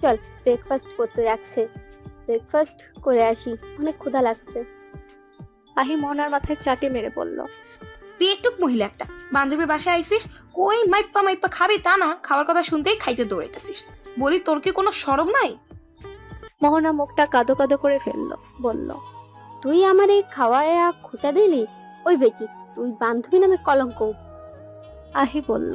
চল ব্রেকফাস্ট করতে যাচ্ছে। ব্রেকফাস্ট করে আসি অনেক ক্ষুধা লাগছে। আহি মোহনার মাথায় চাটি মেরে বলল তুই একটু মহিলা একটা বান্ধবীর বাসায় আইসিস কই মাইপ্পা মাইপ্পা খাবি তা না খাওয়ার কথা শুনতেই খাইতে দৌড়াইতেছিস। বলি তোর কি কোনো সরম নাই? মোহনা মুখটা কাদো কাদো করে ফেলল বলল তুই আমার এই খাওয়ায় খুঁটা দিলি? ওই বেটি তুই বান্ধবী নামে কলঙ্ক? আহি বলল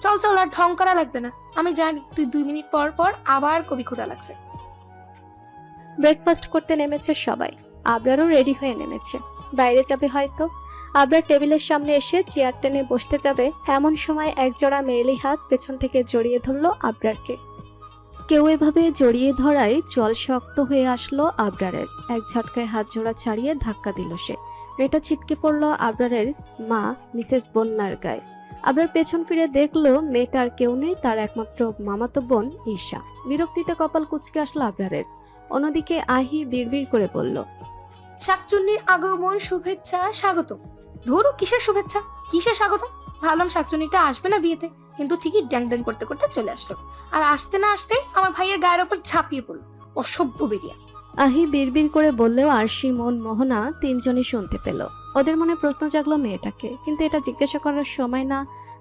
চল চল, আর ঢং করা লাগবে না। আমি জানি, তুই দুই মিনিট পর পর আবার কবি ক্ষুধা লাগছে। ব্রেকফাস্ট করতে নেমেছে সবাই। আবরারও রেডি হয়ে নেমেছে। বাইরে যাবে হয়তো। আবরার টেবিলের সামনে এসে চেয়ার টেনে বসতে যাবে। এমন সময় একজোড়া মেয়েলি হাত পেছন থেকে জড়িয়ে ধরলো আবরারকে। কেউ এভাবে জড়িয়ে ধরায় জল শক্ত হয়ে আসলো আবরারের। এক ঝটকায় হাত জোড়া ছাড়িয়ে ধাক্কা দিল সে। মেয়েটা ছিটকে পড়ল আবরারের মা, মিসেস বন্যার গায়ে। আবরার পেছন ফিরে দেখল মেয়েটার কেউ নেই তার একমাত্র মামাতো বোন ঈশা। বিরক্তিতে কপাল কুচকে আসলো আবরারের। অন্যদিকে আহি বিড়বিড় করে বলল শাকচুন্নির আগমন শুভেচ্ছা স্বাগত ধরো কিসের শুভেচ্ছা? কিসের স্বাগত ভাবলাম শাকচুন্নিটা আসবে না বিয়েতে কিন্তু ঠিকই ড্যাং ড্যাং করতে করতে চলে আসলো। আর আসতে না আসতে আমার ভাইয়ের গায়ের ওপর ঝাঁপিয়ে পড়ল। অসভ্য বেরিয়া আহি বিড়বিড় করে বললেও আরশি মন মোহনা তিনজনই শুনতে পেল। ওদের মনে প্রশ্ন জাগলো মেয়েটাকে কিন্তু এটা জিজ্ঞাসা করার সময় না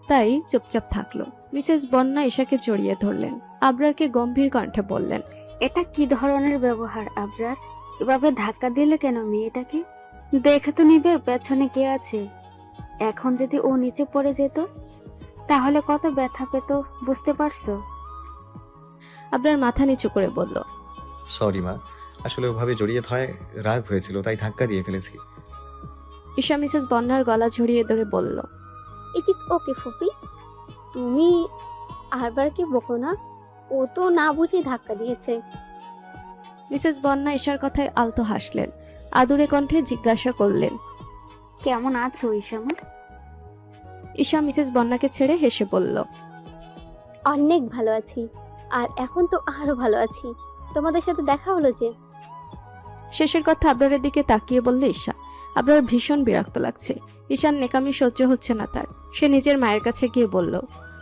তাই চুপচাপ থাকল। মিসেস বন্যা ঈশাকে জড়িয়ে ধরলেন। আবরারকে গম্ভীর কণ্ঠে বললেন এটা কি ধরনের ব্যবহার আবরার? এভাবে ধাক্কা দিলে কেন মেয়েটাকে? দেখে তো নিবে পেছনে কে আছে। এখন যদি ও নিচে পড়ে যেত তাহলে কত ব্যথা পেত বুঝতে পারছ? আবরার মাথা নিচু করে বলল সরি মা আসলে ওভাবে জড়িয়ে ধরায় রাগ হয়েছিল তাই ধাক্কা দিয়ে ফেলেছি। ঈশা মিসেস বন্যার গলা ঝরিয়ে ধরে বলল ইট ইজ ওকে ফুপি। তুমি আরবারকে বকো না। ও তো না বুঝে ধাক্কা দিয়েছে। মিসেস বন্যা ঈশার কথায় আলতো হাসলেন আদুরে কণ্ঠে জিজ্ঞাসা করলেন কেমন আছো ইসামা ঈশা মিসেস বন্যাকে ছেড়ে হেসে বলল অনেক ভালো আছি আর এখন তো আরও ভালো আছি। তোমাদের সাথে দেখা হলো যে? শেষের কথা আবরারের দিকে তাকিয়ে বলল ঈশা আবরার ভীষণ বিরক্ত লাগছে। ঈশান নেকামি সহ্য হচ্ছে না তার। সে নিজের মায়ের কাছে গিয়ে বলল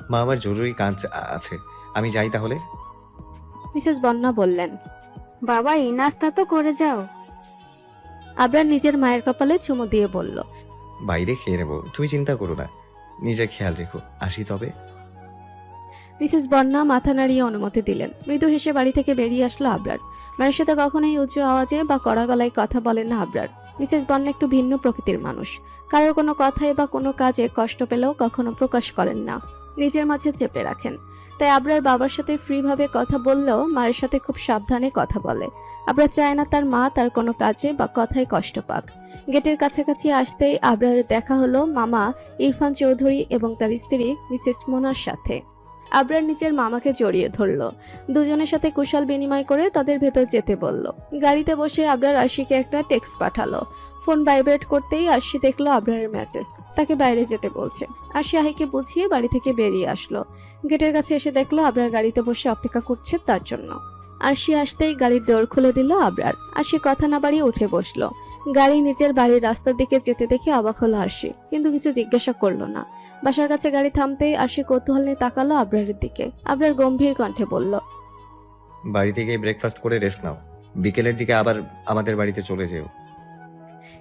মা আমার জরুরি কাজ আ- আছে। আমি যাই তাহলে? মিসেস বন্যা বললেন বাবা এই নাস্তা তো করে যাও। আবরার নিজের মায়ের কপালে চুমু দিয়ে বলল বাইরে খেয়ে নেব তুমি চিন্তা করো না। নিজের খেয়াল রেখো আসি তবে? মিসেস বন্যা মাথা নাড়িয়ে অনুমতি দিলেন। মৃদু হেসে বাড়ি থেকে বেরিয়ে আসলো আবরার। মায়ের সাথে কখনোই উঁচু আওয়াজে বা কড়া গলায় কথা বলেন না আবরার। মিসেস বন্যা একটু ভিন্ন প্রকৃতির মানুষ। কারোর কোনো কথায় বা কোনো কাজে কষ্ট পেলেও কখনো প্রকাশ করেন না। নিজের মাঝে চেপে রাখেন। তাই আবরার বাবার সাথে ফ্রিভাবে কথা বললেও মায়ের সাথে খুব সাবধানে কথা বলে। আবরার চায় না তার মা তার কোনো কাজে বা কথায় কষ্ট পাক। গেটের কাছাকাছি আসতেই আবরারের দেখা হলো মামা ইরফান চৌধুরী এবং তার স্ত্রী মিসেস মোনার সাথে। আবরার নিজের মামাকে জড়িয়ে ধরলো। দুজনের সাথে কুশাল বিনিময় করে তাদের ভেতর যেতে বলল। গাড়িতে বসে আবরার আশিকে একটা টেক্সট পাঠালো। ফোন ভাইব্রেট করতেই আরশি দেখল আবরারের মেসেজ। তাকে বাইরে যেতে বলছে। আরশি আহিকে বুঝিয়ে বাড়ি থেকে বেরিয়ে আসলো। গেটের কাছে এসে দেখল আবরার গাড়িতে বসে অপেক্ষা করছে তার জন্য। আরশি আসতেই গাড়ির ডোর খুলে দিল আবরার। আরশি কথা না বাড়িয়ে উঠে বসল। গাড়ি নিজের বাড়ির রাস্তার দিকে যেতে দেখে অবাক হলো আরশি কিন্তু কিছু জিজ্ঞাসা করল না। বাসার কাছে গাড়ি থামতেই আরশি কৌতূহল নিয়ে তাকালো আবরারের দিকে। আবরার গম্ভীর কণ্ঠে বলল বাড়ি থেকে ব্রেকফাস্ট করে রেস্ট নাও। বিকেলের দিকে আবার আমাদের বাড়িতে চলে যেও।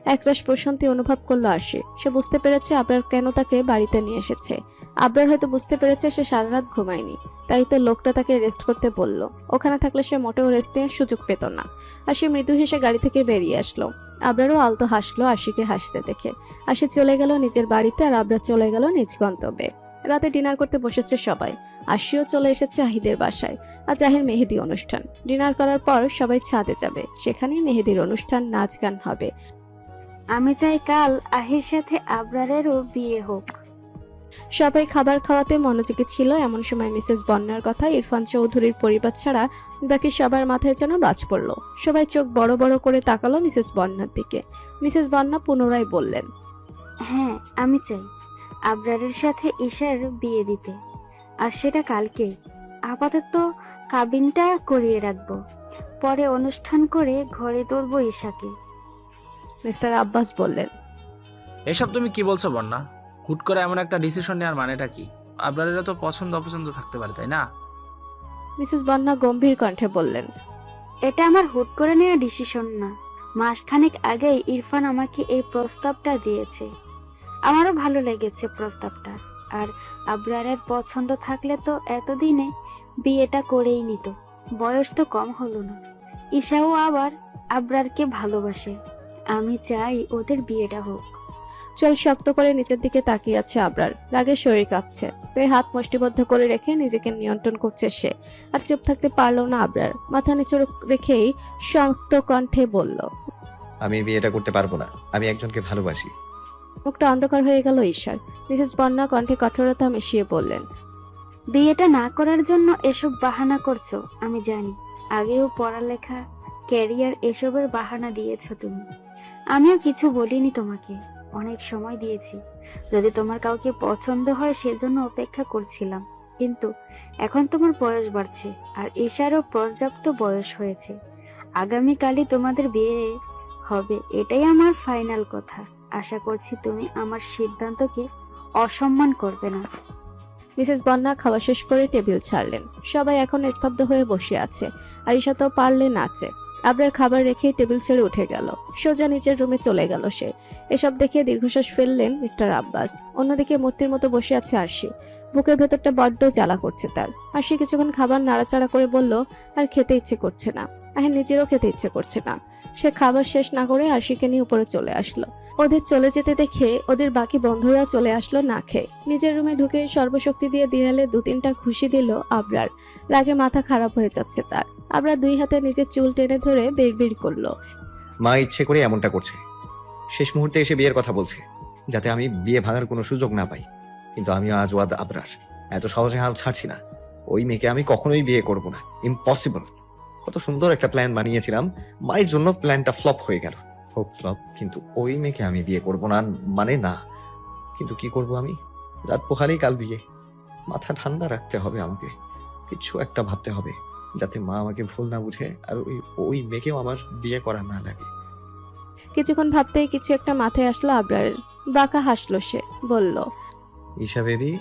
একরাশ প্রশান্তি অনুভব করল আরশি। সে বুঝতে পেরেছে আবরার কেন তাকে বাড়িতে নিয়ে এসেছে। আবরার হয়তো বুঝতে পেরেছে সে সারা রাত ঘুমায়নি। তাই তো লোকটা তাকে রেস্ট করতে বলল। ওখানে থাকলে সে মোটেও রেস্ট নেওয়ার সুযোগ পেত না। আর সে মৃদু হেসে গাড়ি থেকে বেরিয়ে আসলো। আবরারও আলতো হাসলো আশিকে হাসতে দেখে। আশি চলে গেল নিজের বাড়িতে আর আবরা চলে গেল নিজ গন্তব্যে। রাতে ডিনার করতে বসেছে সবাই। আশিও চলে এসেছে আহিদের বাসায়। আর জাহির মেহেদি অনুষ্ঠান। ডিনার করার পর সবাই ছাদে যাবে। সেখানেই মেহেদির অনুষ্ঠান, নাচ গান হবে। আমি চাই কাল আহির সাথে আবরারেরও বিয়ে হোক। সবাই খাবার খাওয়াতে মনোযোগী ছিল এমন সময় মিসেস বন্যার কথা ইরফান চৌধুরীর পরিবার ছাড়া বাকি সবার মাথায় যেন বাজ পড়ল। সবাই চোখ বড় বড় করে তাকালো মিসেস বন্যার দিকে। মিসেস বন্যা পুনরায় বললেন হ্যাঁ আমি চাই আবরারের সাথে ঈশার বিয়ে দিতে। আর সেটা কালকেই আপাতত কাবিনটা করিয়ে রাখব। পরে অনুষ্ঠান করে ঘরে তুলবো ঈশাকে। মিস্টার আব্বাস বললেন এসব তুমি কি বলছো বন্যা? হুট করে এমন একটা ডিসিশন নেওয়ার মানেটা কি? আপনাদেরও তো পছন্দ অপছন্দ থাকতে পারে তাই না? মিসেস বন্যা গম্ভীর কণ্ঠে বললেন এটা আমার হুট করে নেওয়া ডিসিশন না। মাসখানেক আগেই ইরফান আমাকে এই প্রস্তাবটা দিয়েছে। আমারও ভালো লেগেছে প্রস্তাবটা। আর আবরারের পছন্দ থাকলে তো এতদিনে বিয়েটা করেই নিত। বয়স তো কম হলো না। ঈশাও আবার আবরারকে ভালোবাসে। আমি চাই ওদের বিয়েটা হোক। চোখ শক্ত করে নিচের দিকে তাকিয়ে আছে আবরার। রাগে শরীর কাঁপছে। তাই হাত মুষ্টিবদ্ধ করে রেখে নিজেকে নিয়ন্ত্রণ করছে সে। আর চুপ থাকতে পারল না আবরার। মাথা নিচু রেখেই শক্ত কণ্ঠে বলল আমি বিয়েটা করতে পারব না। আমি একজনকে ভালোবাসি। মুখটা অন্ধকার হয়ে গেল ঈশ্বর মিসেস বন্যা কণ্ঠে কঠোরতা মিশিয়ে বললেন বিয়েটা না করার জন্য এসব বাহানা করছ আমি জানি। আগেও পড়ালেখা ক্যারিয়ার এসবের বাহানা দিয়েছ তুমি। আমিও কিছু বলিনি তোমাকে। অনেক সময় দিয়েছি। যদি তোমার কাউকে পছন্দ হয়, সেজন্য অপেক্ষা করছিলাম। কিন্তু এখন তোমার বয়স বাড়ছে আর এশারও পর্যাপ্ত বয়স হয়েছে। আগামীকালই তোমাদের বিয়ে হবে, এটাই আমার ফাইনাল কথা। আশা করছি তুমি আমার সিদ্ধান্তকে অসম্মান করবে না। মিসেস বন্যা খাওয়া শেষ করে টেবিল ছাড়লেন। সবাই এখন স্তব্ধ হয়ে বসে আছে। আর ঈশা তো পারলে নাচে আবরার খাবার রেখে টেবিল ছেড়ে উঠে গেল। সোজা নিচের রুমে চলে গেল সে। এসব দেখে দীর্ঘশ্বাস ফেললেন মিস্টার আব্বাস। অন্যদিকে মূর্তির মতো বসে আছে আরশি। বুকের ভেতরটা বড্ড জ্বালা করছে তার। আরশি কিছুক্ষণ খাবার নাড়াচাড়া করে বলল, আর খেতে ইচ্ছে করছে না। আর নিজেরও খেতে ইচ্ছে করছে না। সে খাবার শেষ না করে আরশিকে নিয়ে উপরে চলে আসলো। ওদের চলে যেতে দেখে ওদের বাকি বন্ধুরা চলে আসলো না খেয়ে। নিজের রুমে ঢুকে সর্বশক্তি দিয়ে দেয়ালে দু তিনটা খুশি দিল আবরার। রাগে মাথা খারাপ হয়ে যাচ্ছে তার। আবরার দুই হাতে নিজের চুল টেনে ধরে বেড়বিড় করল। মা ইচ্ছে করে এমনটা করছে। শেষ মুহূর্তে এসে বিয়ের কথা বলছে, যাতে আমি বিয়ে ভাঙার কোনো সুযোগ না পাই। কিন্তু আমি আজ ওয়াদ আবরার। এত সহজে হাল ছাড়ছি না। ওই মেয়েকে আমি কখনোই বিয়ে করব না। ইম্পসিবল কত সুন্দর একটা প্ল্যান বানিয়েছিলাম। মায়ের জন্য প্ল্যানটা ফ্লপ হয়ে গেল। হোক ফ্লপ কিন্তু ওই মেয়েকে আমি বিয়ে করব না মানে না। কিন্তু কি করব আমি? রাত পোহালেই কাল বিয়ে। মাথা ঠান্ডা রাখতে হবে আমাকে। কিছু একটা ভাবতে হবে। যাতে মা আমাকে ভুল না বুঝে আর ওই ওই মেয়েকেও আমার বিয়ে করা না লাগে। কিছুক্ষণ ভাবতেই কিছু একটা মাথায় আসলো আবরারের। বাঁকা হাসলো সে বলল ঈশা বেবি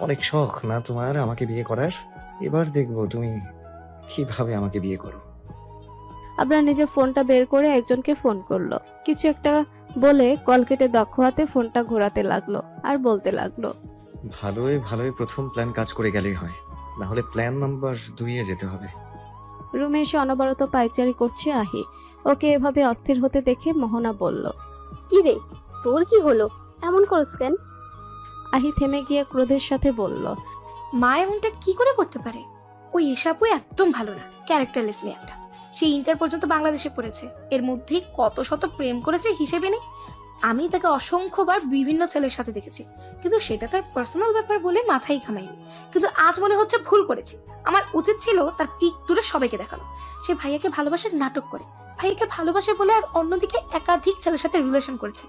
অনেক শখ না তোমার আমাকে বিয়ে করার? এবার দেখব তুমি কীভাবে আমাকে বিয়ে করো। আবরার নিজের ফোনটা বের করে একজনকে ফোন করল। কিছু একটা বলে কল কেটে দক্ষ হাতে ফোনটা ঘোরাতে লাগল আর বলতে লাগল ভালোই ভালোই প্রথম প্ল্যান কাজ করে গেলেই হয়। না হলে প্ল্যান নাম্বার দুইয়ে যেতে হবে। রুমে এসে অনবরত পাইচারি করছে আহি। ওকে এভাবে অস্থির হতে দেখে মোহনা বলল কি রে? তোর কি হলো? এমন করস কেন? আহি থেমে গিয়ে ক্রোধের সাথে বলল মা এমনটা কি করে করতে পারে? ওই এসাপু একদম ভালো না ক্যারেক্টারলেস মেয়ে একটা সে ইন্টার পর্যন্ত বাংলাদেশে পড়েছে। এর মধ্যেই কত শত প্রেম করেছে হিসেবে নেই। আমি তাকে অসংখ্যবার বিভিন্ন ছেলের সাথে দেখেছি। কিন্তু সেটা তার পার্সোনাল ব্যাপার বলে মাথায় ঘামাইনি কিন্তু আজ মনে হচ্ছে ভুল করেছি। আমার উচিত ছিল তার পিক তুলে সবাইকে দেখানো। সে ভাইয়াকে ভালোবাসার নাটক করে। ভাইয়াকে ভালোবাসে বলে আর অন্যদিকে একাধিক ছেলের সাথে রিলেশন করেছে।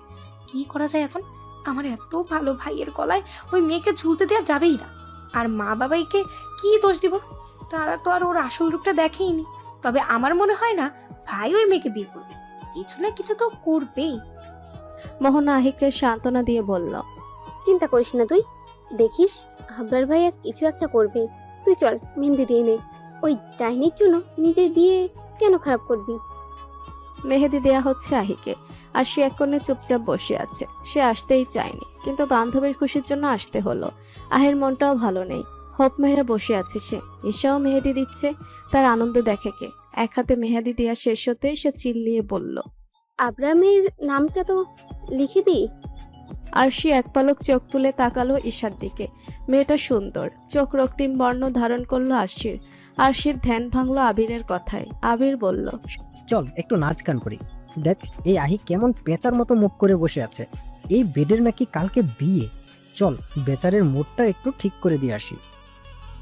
কি করা যায় এখন? আমার এত ভালো ভাইয়ের গলায় ওই মেয়েকে ঝুলতে দেওয়া যাবেই না। আর মা বাবাইকে কি দোষ দিব? তারা তো আর ওর আসল রূপটা দেখেইনি। তবে আমার মনে হয় না ভাই ওই মেয়েকে বিয়ে করবে। কিছু না কিছু তো করবেই। মোহনা আহিকে সান্ত্বনা দিয়ে বলল চিন্তা করিস না তুই। দেখিস আবরার ভাইয়া কিছু একটা করবে। তুই চল মেহেন্দি দিয়ে নে। ওই ডাইনির জন্য নিজের বিয়ে কেন খারাপ করবি? মেহেদি দেয়া হচ্ছে আহিকে আর সে এক কোণে চুপচাপ বসে আছে। সে আসতেই চায়নি কিন্তু বান্ধবীর খুশির জন্য আসতে হলো। আহের মনটাও ভালো নেই। হোপ মেরে বসে আছে সে। ঈশাও মেহেদি দিচ্ছে তার আনন্দ দেখে কে। এক হাতে মেহেদি দেওয়া শেষ হতে সে চিল্লিয়ে বলল আবরামের নামটা তো লিখে দিই। আর সে এক পালক চোখ তুলে তাকালো ঈশার দিকে। মেয়েটা সুন্দর চোখ রক্তিম বর্ণ ধারণ করল আরশির। আরশির ধ্যান ভাঙলো আবিরের কথায়। আবির বলল চল একটু নাচ গান করি। দেখ এই আহি কেমন পেঁচার মতো মুখ করে বসে আছে। এই বেডের নাকি কালকে বিয়ে। চল বেচারের মুডটা একটু ঠিক করে দিয়ে আসি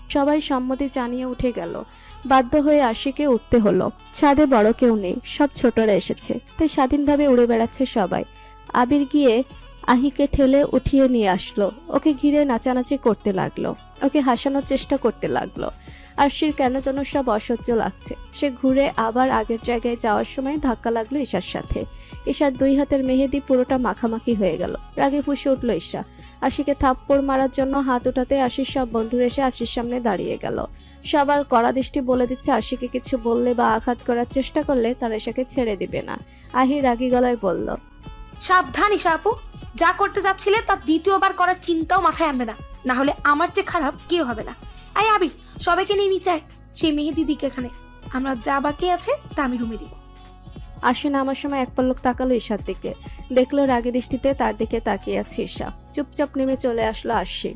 সবাই সম্মতি জানিয়ে উঠে গেল। বাধ্য হয়ে আশিকে উঠতে হলো। ছাদে বড় কেউ নেই, সব ছোটরা এসেছে। তাই স্বাধীনভাবে উড়ে বেড়াচ্ছে সবাই। আবির গিয়ে আহিকে ঠেলে উঠিয়ে নিয়ে আসলো। ওকে ঘিরে নাচানাচি করতে লাগল। ওকে হাসানোর চেষ্টা করতে লাগল। আরশির কেন যেন সব অসহ্য লাগছে। সে ঘুরে আবার আগের জায়গায় যাওয়ার সময় ধাক্কা লাগল ঈশার সাথে। ঈশার দুই হাতের মেহেদি পুরোটা মাখামাখি হয়ে গেল। রাগে ফুসে উঠল ঈশা। আশিকে থাপ্পড় মারার জন্য হাত উঠাতে আশির সব বন্ধুরা এসে আশির সামনে দাঁড়িয়ে গেল। সবার কড়া দৃষ্টি বলে দিচ্ছে আশিকে কিছু বললে বা আঘাত করার চেষ্টা করলে তারা এসাকে ছেড়ে দিবে না। আহি রাগি গলায় বলল, সাবধান ঈশা আপু যা করতে যাচ্ছিলে তার দ্বিতীয়বার করার চিন্তাও মাথায় আনবে না। না হলে আমার যে খারাপ কেউ হবে না। আই আবির, সবাইকে নিয়ে নিচে আয়। সেই মেহেদি দিকে এখানে। আমরা যা বাকি আছে তা আমি রুমে দিব। আশি নামার সময় এক পল্লক তাকালো ঈশার দিকে। দেখল রাগী দৃষ্টিতে তার দিকে তাকিয়ে আছে ঈশা। চুপচাপ নেমে চলে আসলো আশি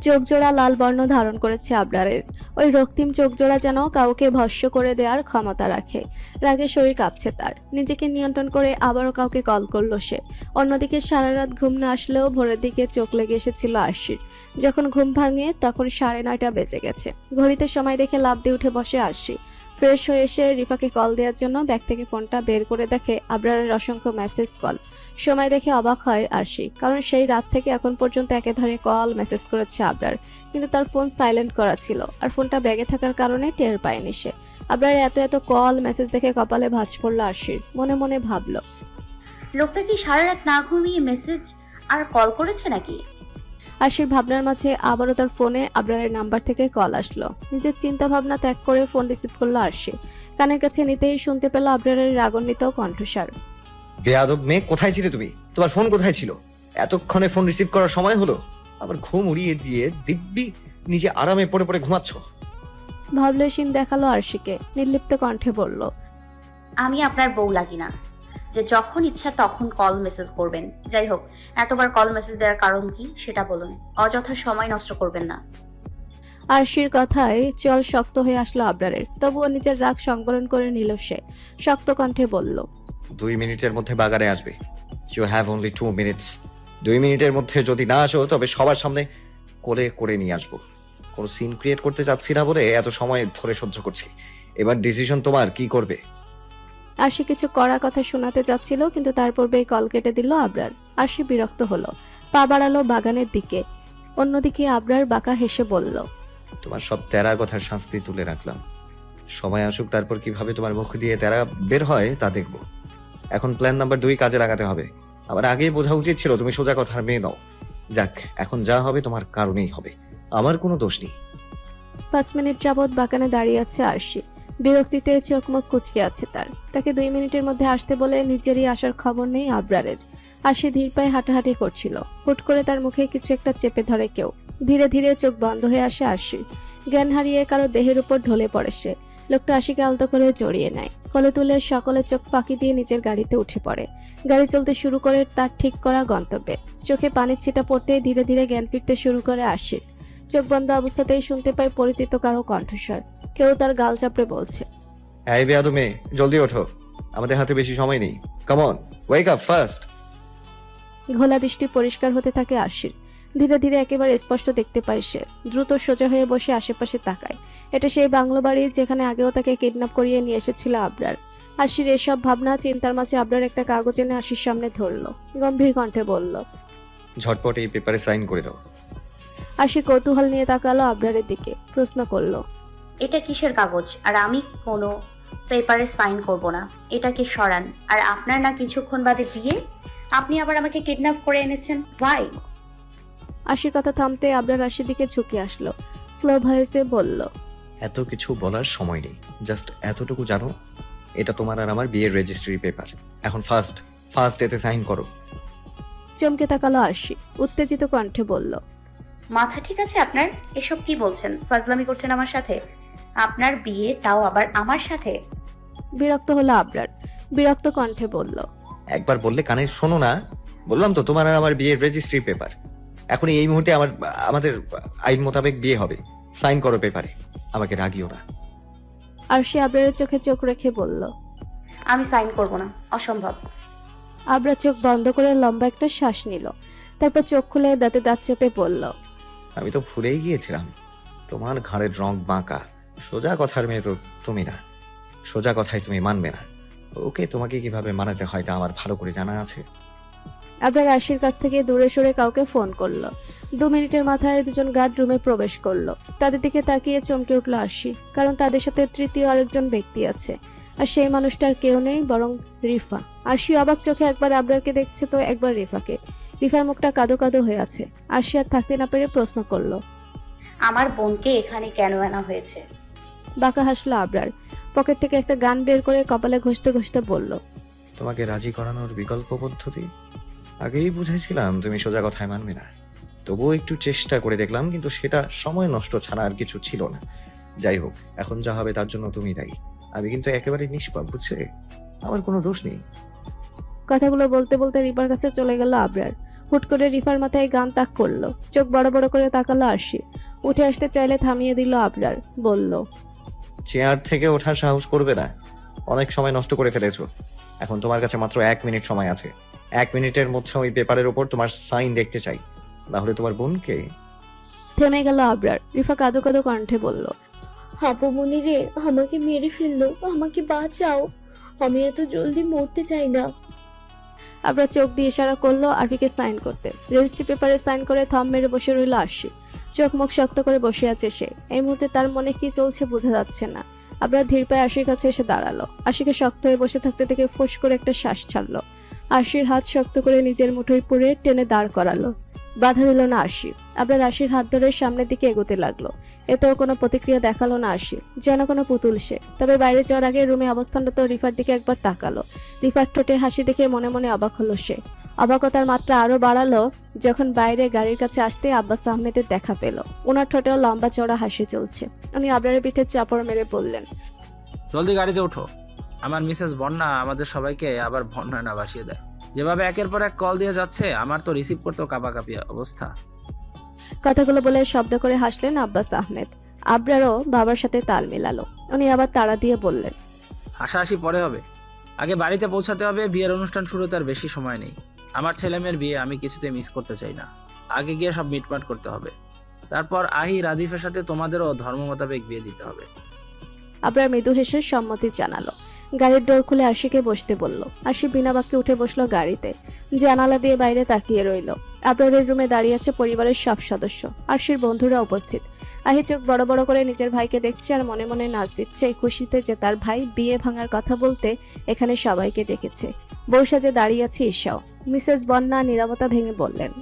চোখ জোড়া লাল বর্ণ ধারণ করেছে আবরারের। ওই রক্তিম চোখ জোড়া যেন কাউকে ভস্য করে দেওয়ার ক্ষমতা রাখে। রাগে শরীর কাঁপছে তার। নিজেকে নিয়ন্ত্রণ করে আবারও কাউকে কল করল সে। অন্যদিকে সারা রাত ঘুম না আসলেও ভোরের দিকে চোখ লেগে এসেছিল আশির যখন ঘুম ভাঙে তখন সাড়ে নয়টা বেজে গেছে। ঘড়িতে সময় দেখে লাভ দিয়ে উঠে বসে আশি ফ্রেশ হয়ে এসে রিফাকে কল দেওয়ার জন্য ব্যাগ থেকে ফোনটা বের করে দেখে আবরারের অসংখ্য মেসেজ কল সময় দেখে অবাক হয় আরশি, কারণ সেই রাত থেকে এখন পর্যন্ত একে একেধারে কল মেসেজ করেছে আবরার, কিন্তু তার ফোন সাইলেন্ট করা ছিল আর ফোনটা ব্যাগে থাকার কারণে টের পায়নি সে। আবরার এত এত কল মেসেজ দেখে কপালে ভাঁজ পড়ল আরশির, মনে মনে ভাবলো। লোকটা কি সারা রাত না ঘুমিয়ে মেসেজ আর কল করেছে নাকি? আরশির ভাবনার মাঝে আবারও তার ফোনে আবরারের নাম্বার থেকে কল আসলো। নিজের চিন্তা ভাবনা ত্যাগ করে ফোন রিসিভ করল আরশি। কানের কাছে নিতেই শুনতে পেল আবরারের রাগান্বিত কণ্ঠস্বর। বেয়াদব মেয়ে কোথায় ছিলে তুমি? তোমার ফোন কোথায় ছিল? এতক্ষণে ফোন রিসিভ করার সময় হলো? আবার ঘুম উড়িয়ে দিয়ে দিব্যি নিজে আরামে পড়ে পড়ে ঘুমাচ্ছ? ভাবলেশীন দেখাল আরশিকে নির্লিপ্ত কণ্ঠে বলল আমি আপনার বউ লাগি না। যে যখন ইচ্ছা তখন কল মেসেজ করবেন। যাই হোক এতবার কল মেসেজ দেওয়ার কারণ কি সেটা বলুন। অযথা সময় নষ্ট করবেন না। আরশির কথায় চল শক্ত হয়ে আসলো আবরারের। তবুও নিজের রাগ সংবরণ করে নিল সে। শক্ত কণ্ঠে বলল দুই মিনিটের মধ্যে বাগারে আসবে। You have only two minutes দুই মিনিটের মধ্যে যদি না আসো তবে সবার সামনে কোলে করে নিয়ে আসব। কোনো সিন ক্রিয়েট করতে চাচ্ছি না বলে এত সময় ধরে সহ্য করছি। এবার ডিসিশন তোমার কি করবে? আরশি কিছু কড়া কথা শোনাতে যাচ্ছিল কিন্তু তার পূর্বেই কল কেটে দিল আবরার। আরশি বিরক্ত হলো। পা বাড়ালো বাগানের দিকে। অন্যদিকে আবরার বাঁকা হেসে বলল তোমার সব তেরা কথার শাস্তি তুলে রাখলাম। সময় আসুক তারপর কীভাবে তোমার মুখ দিয়ে তেরা বের হয় তা দেখব। এখন প্ল্যান নাম্বার দুই কাজে লাগাতে হবে। আবার আগেই বোঝা উচিত ছিল তুমি সোজা কথার মেয়ে নাও। যাক এখন যা হবে তোমার কারণেই হবে। আমার কোনো দোষ নেই। পাঁচ মিনিট যাবৎ বাগানে দাঁড়িয়ে আছে আরশি। বিরক্তিতে চোখ মুখ কুচকে আছে তার। তাকে দুই মিনিটের মধ্যে আসতে বলে নিজেরই আসার খবর নেই আবরারের। আরশি ধীর পায়ে হাঁটাহাঁটি করছিল। হুট করে তার মুখে কিছু একটা চেপে ধরে কেউ। ধীরে ধীরে চোখ বন্ধ হয়ে আসে আরশি। জ্ঞান হারিয়ে কারও দেহের উপর ঢলে পড়ে সে। লোকটা আশিকে আলতো করে জড়িয়ে নেয়। কলে তুলে সকলে চোখ ফাঁকি দিয়ে নিজের গাড়িতে উঠে পড়ে। গাড়ি চলতে শুরু করে তার ঠিক করা গন্তব্যে। চোখে পানির ছিটা পড়তেই ধীরে ধীরে জ্ঞান ফিরতে শুরু করে আশির চোখ বন্ধ অবস্থাতেই শুনতে পায় পরিচিত কারও কণ্ঠস্বর। কেউ তার গাল চাপড়ে বলছে। এই বেয়াদু মেয়ে জলদি ওঠো। আমাদের হাতে বেশি সময় নেই। কামন ওয়েক আপ ফার্স্ট ঘোলা দৃষ্টি পরিষ্কার হতে থাকে আশির ধীরে ধীরে একেবারে স্পষ্ট দেখতে পায় সে। দ্রুত সোজা হয়ে বসে আশেপাশে তাকায়। এটা সেই বাংলো বাড়ি যেখানে আগেও তাকে কিডন্যাপ করিয়ে নিয়ে এসেছিল আবরার। আশির এসব ভাবনা চিন্তার মাঝে আবরার একটা কাগজ এনে আশির সামনে ধরলো। গম্ভীর কণ্ঠে বলল ঝটপট এই পেপারে সাইন করে দাও। আশি কৌতূহল নিয়ে তাকালো আবরারের দিকে। প্রশ্ন করল এটা কিসের কাগজ? আর আমি কোনো পেপারে সাইন করব না। এটাকে সরান? আর আপনার না কিছুক্ষণ বাদে বিয়ে? আপনি আবার আমাকে কিডন্যাপ করে এনেছেন? ভাই আশির কথা থামতে আবরার আশির দিকে ঝুঁকে আসলো। স্লো ভয়েসে বলল এত কিছু বলার সময় নেই। জাস্ট এতটুকু জানো এটা তোমার আর আমার বিয়ের রেজিস্ট্রি পেপার এখন ফার্স্ট ফার্স্ট এতে সাইন করো। চমকে তাকালো আরশি উত্তেজিত কণ্ঠে বলল মাথা ঠিক আছে আপনার? এসব কি বলছেন? ফাজলামি করছেন আমার সাথে? আপনার বিয়ে তাও আবার আমার সাথে? বিরক্ত হলো আবরার। বিরক্ত কণ্ঠে বলল একবার বললে কানে শোনো না। বললাম তো তোমার আর আমার বিয়ের রেজিস্ট্রি পেপার এখন এই মুহূর্তে আমার আমাদের আইন মোতাবেক বিয়ে হবে। সাইন করো পেপারে আমাকে রাগিও না। আর সে আবরারের চোখে চোখ রেখে বলল আমি সাইন করব না। অসম্ভব। আবরা চোখ বন্ধ করে লম্বা একটা শ্বাস নিল। তারপর চোখ খুলে দাঁতে দাঁত চেপে বলল আমি তো ভুলেই গিয়েছিলাম। তোমার ঘাড়ের রং বাঁকা। সোজা কথার মেয়ে তো তুমি না। সোজা কথায় তুমি মানবে না। ওকে তোমাকে কীভাবে মানাতে হয় তা আমার ভালো করে জানা আছে। আবরার আরশির কাছ থেকে দূরে সরে কাউকে ফোন করল। দু মিনিটের মাথায় দুজন গার্ড রুমে প্রবেশ করল। তাদের দিকে তাকিয়ে চমকে উঠল আরশি কারণ তাদের সাথে তৃতীয় আরেকজন ব্যক্তি আছে। আর সেই মানুষটার কেউ নেই বরং রিফা। আরশি অবাক চোখে একবার আবরারকে দেখছে তো একবার রিফাকে। রিফার মুখটা কাদো কাদো হয়ে আছে। আরশি আর থাকতে না পেরে প্রশ্ন করল। আমার বোনকে এখানে কেন আনা হয়েছে? বাঁকা হাসলো আবরার। পকেট থেকে একটা গান বের করে কপালে ঘষতে ঘষতে বলল তোমাকে রাজি করানোর বিকল্প পদ্ধতি? আগেই বুঝেছিলাম তুমি সোজা কথায় মানবে না। তবুও একটু চেষ্টা করে দেখলাম কিন্তু সেটা সময় নষ্ট ছাড়া আর কিছু ছিল না। যাই হোক এখন যা হবে তার জন্য তুমি দায়ী। আমি কিন্তু একেবারে নিষ্পাপ বুঝছে আমার কোনো দোষ নেই। কথাগুলো বলতে বলতে রিফার কাছে চলে গেল আবরার। হুট করে রিফার মাথায় গান তাক করল। চোখ বড় বড় করে তাকালো আরশি। উঠে আসতে চাইলে থামিয়ে দিল আবরার। বলল চেয়ার থেকে ওঠার সাহস করবে না। অনেক সময় নষ্ট করে ফেলেছো। এখন তোমার কাছে মাত্র এক মিনিট সময় আছে। এক মিনিটের মধ্যে ওই পেপারের ওপর তোমার সাইন দেখতে চাই। তাহলে তোমার বোনকে থেমে গেল আবরার। রিফা কাদো কাদো কণ্ঠে বলল হাপুমনি রে আমাকে মেরে ফেলল আমাকে বাঁচাও। আমি এত জলদি মরতে চাই না। আবরার চোখ দিয়ে ইশারা করল আরফিকে সাইন করতে। রেজিস্ট্রি পেপারে সাইন করে থম মেরে বসে রইল আরশি। চোখ মুখ শক্ত করে বসে আছে সে। এই মুহূর্তে তার মনে কি চলছে বোঝা যাচ্ছে না। আবরার ধীর পায়ে আশির কাছে এসে দাঁড়াল। আশিকে শক্ত হয়ে বসে থাকতে থেকে ফোঁস করে একটা শ্বাস ছাড়লো। আশির হাত শক্ত করে নিজের মুঠোয় পুরে টেনে দাঁড় করালো। বাধা দিল না আশি। আবরার আশির হাত ধরে সামনের দিকে এগোতে লাগল। এতেও কোনো প্রতিক্রিয়া দেখাল না আশি। যেন কোনো পুতুল সে। তবে বাইরে যাওয়ার আগে রুমে অবস্থানরত রিফার দিকে একবার তাকালো। রিফার ঠোঁটে হাসি দেখে মনে মনে অবাক হলো সে। অবাকতার মাত্রা আরও বাড়ালো যখন বাইরে গাড়ির কাছে আসতে আব্বাস আহমেদের দেখা পেল। ওনার ঠোঁটেও লম্বা চড়া হাসি চলছে। উনি আবরারের পিঠে চাপড় মেরে বললেন জলদি গাড়িতে ওঠো। আমার মিসেস বন্যা আমাদের সবাইকে আবার বন্যায় না ভাসিয়ে দেয়। যেভাবে একের পর এক কল দিয়ে যাচ্ছে আমার তো রিসিভ করতেও কাপাকাপি অবস্থা। কথাগুলো বলে শব্দ করে হাসলেন আব্বাস আহমেদ। আবরারও বাবার সাথে তাল মেলালো। উনি আবার তাড়া দিয়ে বললেন হাসাহাসি পরে হবে। আগে বাড়িতে পৌঁছাতে হবে বিয়ের অনুষ্ঠান শুরুতে আর বেশি সময় নেই। আমার ছেলে মেয়ের বিয়ে আমি কিছুতে মিস করতে চাই না। আগে গিয়ে সব মিটমাট করতে হবে। তারপর আহি রাদিফের সাথে তোমাদেরও ধর্ম মোতাবেক বিয়ে দিতে হবে। আবরার মৃদু হেসে সম্মতি জানালো। গাড়ির ডোর খুলে আশিকে বসতে বলল। আশি বিনা বাক্যে উঠে বসল গাড়িতে। জানালা দিয়ে বাইরে তাকিয়ে রইল। আবরারের রুমে দাঁড়িয়ে আছে পরিবারের সব সদস্য। আশির বন্ধুরা উপস্থিত। আহি চোখ বড় বড় করে নিজের ভাইকে দেখছে আর মনে মনে নাচ দিচ্ছে এই খুশিতে যে তার ভাই বিয়ে ভাঙার কথা বলতে এখানে সবাইকে ডেকেছে। বৌসা যে দাঁড়িয়ে আছে ঈর্ষাও। মিসেস বন্যা নীরবতা ভেঙে বললেন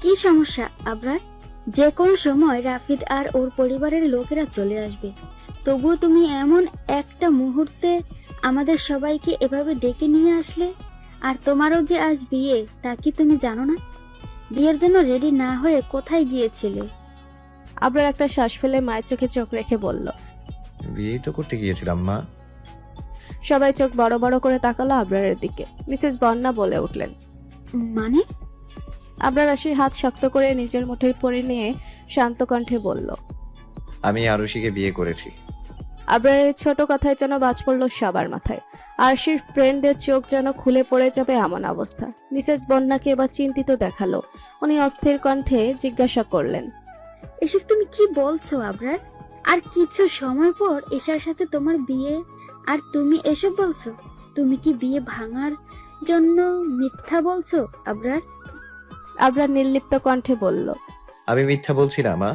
কি সমস্যা আবরার? যে কোনো সময় রাফিদ আর ওর পরিবারের লোকেরা চলে আসবে। তবুও তুমি এমন একটা মুহূর্তে আমাদের সবাইকে এভাবে ডেকে নিয়ে আসলে? আর তোমারও যে আজ বিয়ে তা কি তুমি জানো না? বিয়ের জন্য রেডি না হয়ে কোথায় গিয়েছিলে? আবরার একটা শ্বাস ফেলে মায়ের চোখে চোখ রেখে বলল বিয়েই তো করতে গিয়েছিলাম মা। সবাই চোখ বড় বড় করে তাকালো আবরারের দিকে। মিসেস বন্যা বলে উঠলেন মানে? আবরার আশির হাত শক্ত করে নিজের মুঠোয় পরে নিয়ে শান্ত কণ্ঠে বলল আমি আরুষিকে বিয়ে করেছি। আবরারের এই ছোট কথায় যেন বাজ পড়ল সবার মাথায়। আরশির ফ্রেন্ডদের চোখ যেন খুলে পড়ে যাবে এমন অবস্থা। মিসেস বন্যাকে এবার চিন্তিত দেখাল। উনি অস্থির কণ্ঠে জিজ্ঞাসা করলেন এসব তুমি কি বলছো আবরার? আর কিছু সময় পর এশার সাথে তোমার বিয়ে? আর তুমি এসব বলছো? তুমি কি বিয়ে ভাঙার জন্য মিথ্যা বলছো আবরার? আবরার নির্লিপ্ত কণ্ঠে বলল আমি মিথ্যা বলছি না মা।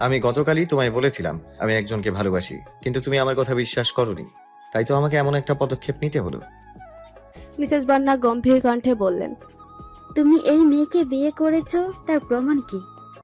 আমি গতকালই তোমায় বলেছিলাম আমি একজনকে ভালোবাসি কিন্তু তুমি আমার কথা বিশ্বাস করনি। তাই তো আমাকে এমন একটা পদক্ষেপ নিতে হলো। মিসেস বন্যা গম্ভীর কণ্ঠে বললেন তুমি এই মেয়েকে বিয়ে করেছ তার প্রমাণ কি?